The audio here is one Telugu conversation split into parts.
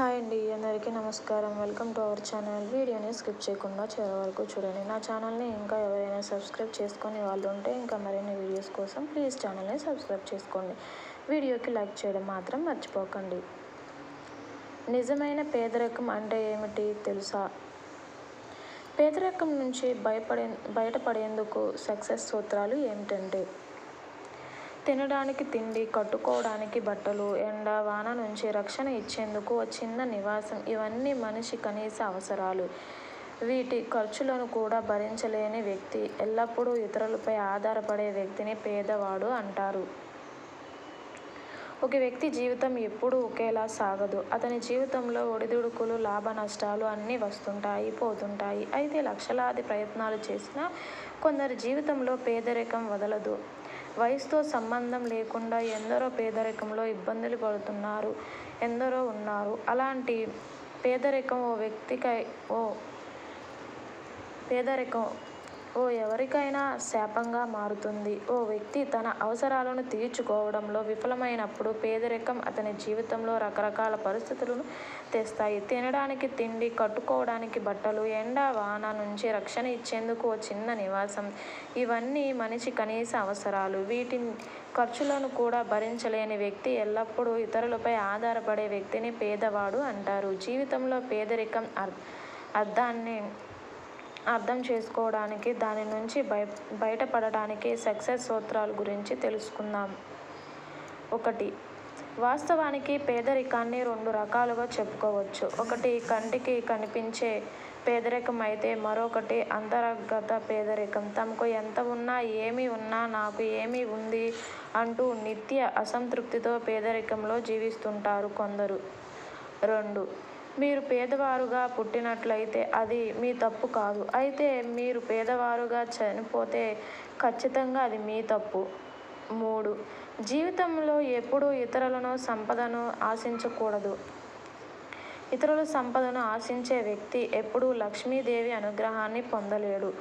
హాయ్ అండి అందరికీ నమస్కారం. Welcome to our channel. వీడియోని స్కిప్ చేయకుండా చివరి వరకు చూడండి. నా ఛానల్ని ఇంకా ఎవరైనా సబ్స్క్రైబ్ చేసుకొని వాళ్ళు ఉంటే ఇంకా మరిన్ని వీడియోస్ కోసం ప్లీజ్ ఛానల్ని సబ్స్క్రైబ్ చేసుకోండి. వీడియోకి లైక్ చేయడం మాత్రం మర్చిపోకండి. నిజమైన పేదరికం అంటే ఏమిటి తెలుసా? పేదరికం నుంచి భయపడే బయటపడేందుకు సక్సెస్ సూత్రాలు ఏమిటంటే తినడానికి తిండి కట్టుకోవడానికి బట్టలు ఎండ వాన నుంచి రక్షణ ఇచ్చేందుకు చిన్న నివాసం. ఇవన్నీ మనిషి కనీస అవసరాలు. వీటి ఖర్చులను కూడా భరించలేని వ్యక్తి ఎల్లప్పుడూ ఇతరులపై ఆధారపడే వ్యక్తిని పేదవాడు అంటారు. ఒక వ్యక్తి జీవితం ఎప్పుడూ ఒకేలా సాగదు. అతని జీవితంలో ఒడిదుడుకులు లాభ నష్టాలు అన్నీ వస్తుంటాయి పోతుంటాయి. అయితే లక్షలాది ప్రయత్నాలు చేసినా కొందరి జీవితంలో పేదరికం వదలదు. వయసుతో సంబంధం లేకుండా ఎందరో పేదరికంలో ఇబ్బందులు పడుతున్నారు ఎందరో ఉన్నారు. అలాంటి పేదరికం ఓ వ్యక్తికై ఓ పేదరికం ఓ ఎవరికైనా శాపంగా మారుతుంది. ఓ వ్యక్తి తన అవసరాలను తీర్చుకోవడంలో విఫలమైనప్పుడు పేదరికం అతని జీవితంలో రకరకాల పరిస్థితులను తెస్తాయి. తినడానికి తిండి కట్టుకోవడానికి బట్టలు ఎండ వాన నుంచి రక్షణ ఇచ్చేందుకు ఓ చిన్న నివాసం. ఇవన్నీ మనిషి కనీస అవసరాలు. వీటి ఖర్చులను కూడా భరించలేని వ్యక్తి ఎల్లప్పుడూ ఇతరులపై ఆధారపడే వ్యక్తిని పేదవాడు అంటారు. జీవితంలో పేదరికం అర్ అర్థాన్ని అర్థం చేసుకోవడానికి దాని నుంచి బయ బయటపడటానికి సక్సెస్ సూత్రాల గురించి తెలుసుకుందాం. ఒకటి వాస్తవానికి పేదరికాన్ని రెండు రకాలుగా చెప్పుకోవచ్చు. ఒకటి కంటికి కనిపించే పేదరికం అయితే మరొకటి అంతర్గత పేదరికం. తమకు ఎంత ఉన్నా ఏమి ఉన్నా నాకు ఏమి ఉంది అంటూ నిత్య అసంతృప్తితో పేదరికంలో జీవిస్తుంటారు కొందరు. రెండు మీరు పేదవారుగా పుట్టినట్లయితే అది మీ తప్పు కాదు. అయితే మీరు పేదవారుగా చనిపోతే ఖచ్చితంగా అది మీ తప్పు. మూడు. జీవితంలో ఎప్పుడూ ఇతరులను సంపదను ఆశించకూడదు. ఇతరుల సంపదను ఆశించే వ్యక్తి ఎప్పుడూ లక్ష్మీదేవి అనుగ్రహాన్ని పొందలేడు.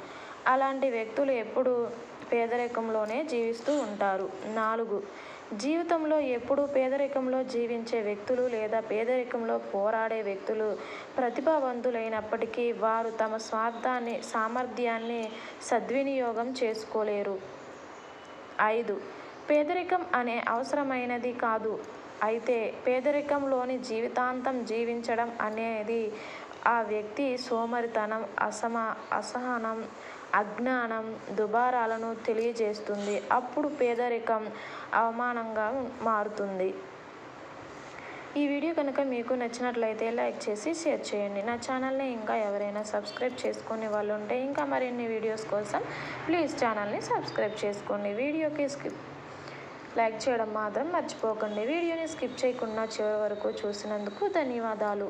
అలాంటి వ్యక్తులు ఎప్పుడూ పేదరికంలోనే జీవిస్తూ ఉంటారు. నాలుగు. జీవితంలో ఎప్పుడూ పేదరికంలో జీవించే వ్యక్తులు లేదా పేదరికంలో పోరాడే వ్యక్తులు ప్రతిభావంతులైనప్పటికీ వారు తమ స్వార్థాన్ని సామర్థ్యాన్ని సద్వినియోగం చేసుకోలేరు. ఐదు. పేదరికం అనే అవసరమైనది కాదు. అయితే పేదరికంలోని జీవితాంతం జీవించడం అనేది ఆ వ్యక్తి సోమరితనం అసమ అసహనం అజ్ఞానం దుబారాలను తెలియజేస్తుంది. అప్పుడు పేదరికం అవమానంగా మారుతుంది. ఈ వీడియో కనుక మీకు నచ్చినట్లయితే లైక్ చేసి షేర్ చేయండి. నా ఛానల్ని ఇంకా ఎవరైనా సబ్స్క్రైబ్ చేసుకునే వాళ్ళు ఉంటే ఇంకా మరిన్ని వీడియోస్ కోసం ప్లీజ్ ఛానల్ని సబ్స్క్రైబ్ చేసుకోండి. వీడియోకి స్కిప్ లైక్ చేయడం మాత్రం మర్చిపోకండి. వీడియోని స్కిప్ చేయకుండా చివరి వరకు చూసినందుకు ధన్యవాదాలు.